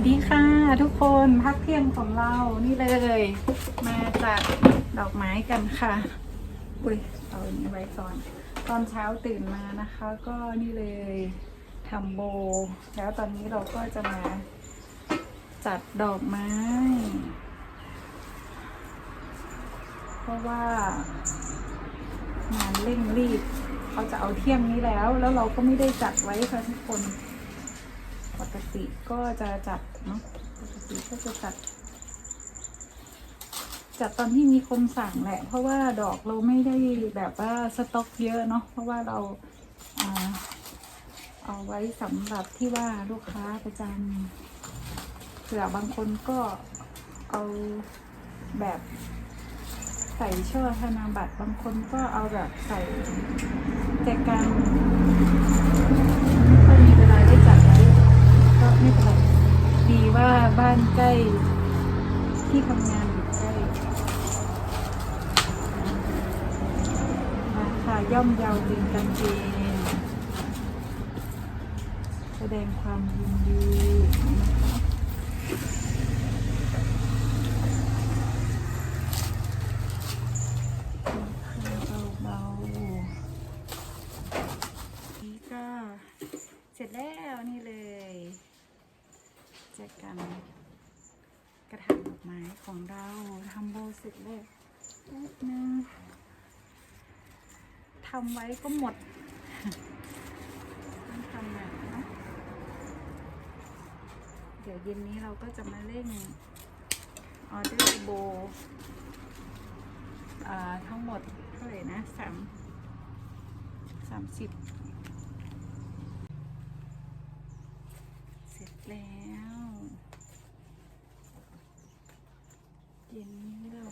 วัสดีค่ะ ทุกคนพักเที่ยงของเรานี่เลย มาจัดดอกไม้กันค่ะ อุ้ยเอาอันนี้ไว้ก่อน ตอนเช้าตื่นมานะคะ ก็นี่เลยทำโบ แล้วตอนนี้เราก็จะมาจัดดอกไม้ เพราะว่างานเร่งรีบเขาจะเอาเที่ยงนี้แล้ว แล้วเราก็ไม่ได้จัดไว้ค่ะทุกคน กติก็จะจัดเนาะปกติก็จะจัด จัดตอนที่มีคนสั่งแหละ เพราะว่าดอกเราไม่ได้แบบว่าสต็อกเยอะเนาะเพราะว่าเราเอาไว้สำหรับที่ว่าลูกค้าประจำเผื่อบางคนก็เอาแบบใส่ช่อธนาบัตรบางคนก็เอาแบบใส่แจกันถ้ามีเวลาได้จัดไว้ ก็ไม่เป็นไรดีว่า บ้านใกล้ ที่ทำงานอยู่ใกล้ราคาย่อมเยาเป็นกันเองแสดงความยินดีเบาๆนี่ก็เสร็จแล้วนี่เลยเจอกันกระถางดอก ไม้ของเราทำโบเสร็จแล้วแป๊บนึงทำไว้ก็หมดต้องทำแบบนะเดี๋ยวเย็นนี้เราก็จะมาเล่นออเดอร์โบทั้งหมดเท่าไหร่นะสามสามสิบเสร็จแล้วเย็นนี้เรา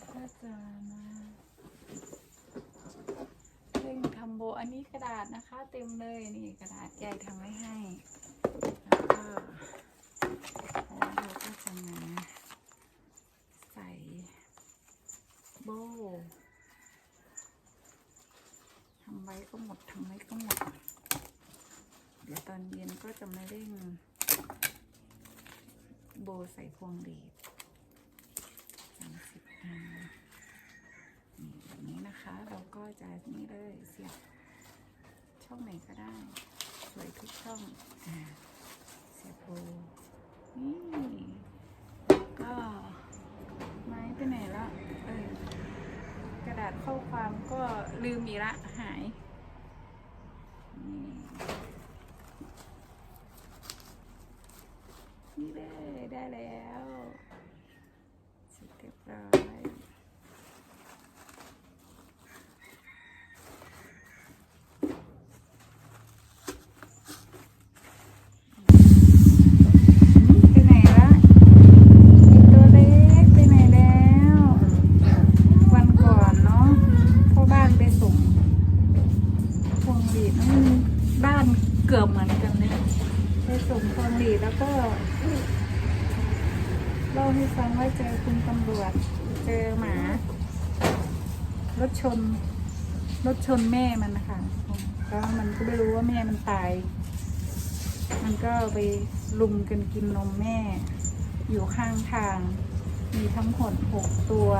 ก็จะมาเร่งทำโบอันนี้กระดาษนะคะ เต็มเลยนี่กระดาษยายทำไว้ให้แล้วก็แล้วเราก็จะมาใส่โบทำไว้ก็หมดทำไว้ก็หมดเดี๋ยวตอนเย็นก็จะมาเร่งโบใส่พวงหลีดสามสิบอันนี่แบบนี้นะคะ เราก็จะ นี่เลยเสียบช่องไหนก็ได้ สวยทุกช่องอ่าเสียบโบนี่ก็ไม้ไปไหนละเออกระดาษข้อความก็ลืมอีละหาย ไปส่งพวงหลีดแล้วก็เล่าให้ฟังว่าเจอคุณตำรวจ เจอหมา รถชน รถชนแม่มันนะคะแล้วมันก็ไม่รู้ว่าแม่มันตาย มันก็ไปลุมกันกินนมแม่ อยู่ข้างทาง มีทั้งหมดหกตัว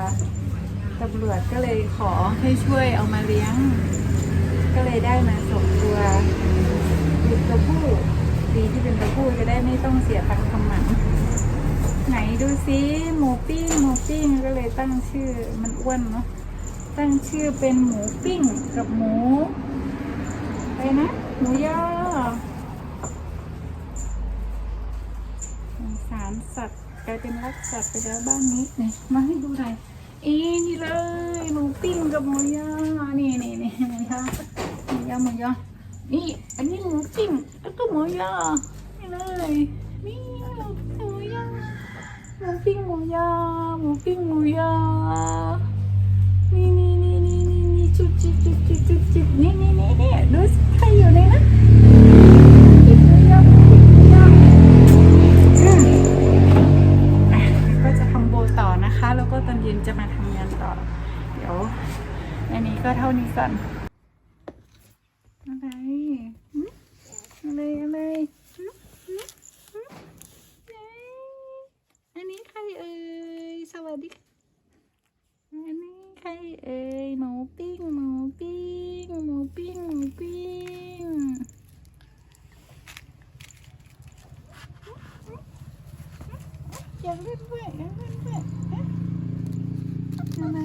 ตำรวจก็เลยขอให้ช่วยเอามาเลี้ยง ก็เลยได้มาสองตัวเป็นตัวผู้ ดีที่เป็นตัวผู้จะได้ไม่ต้องเสียตังค์ทำหมัน ไหนดูซิหมูปิ้งหมูปิ้งก็เลยตั้งชื่อมันอ้วนเนาะตั้งชื่อเป็นหมูปิ้งกับหมูอะไรนะหมูย่อสารสัตว์กลายเป็นรักสัตว์ไปแล้วบ้านนี้ไหนมาให้ดูหน่อยอีนี่เลยหมูปิ้งกับหมูย่อนี่นี่นี่นะคะหมูย่อหมูย่อ นี่ อันนี้หมูปิ้งแล้วก็หมูย่อนี่เลย นี่หมูย่อหมูปิ้งหมูยอหมูปิ้งหมูยอนี่นี่นี่นี่นี่นี่จุดจิบจุดจิบจุดจิบนี่นี่นี่นี่ดูสิใครอยู่ในนั้น ดิอันนี้ใครเอ่ยหมูปิ้งหมูปิ้งหมูปิ้งหมูปิ้งอยากเล่นด้วยอยากเล่นด้วยเอ๊ะอะไร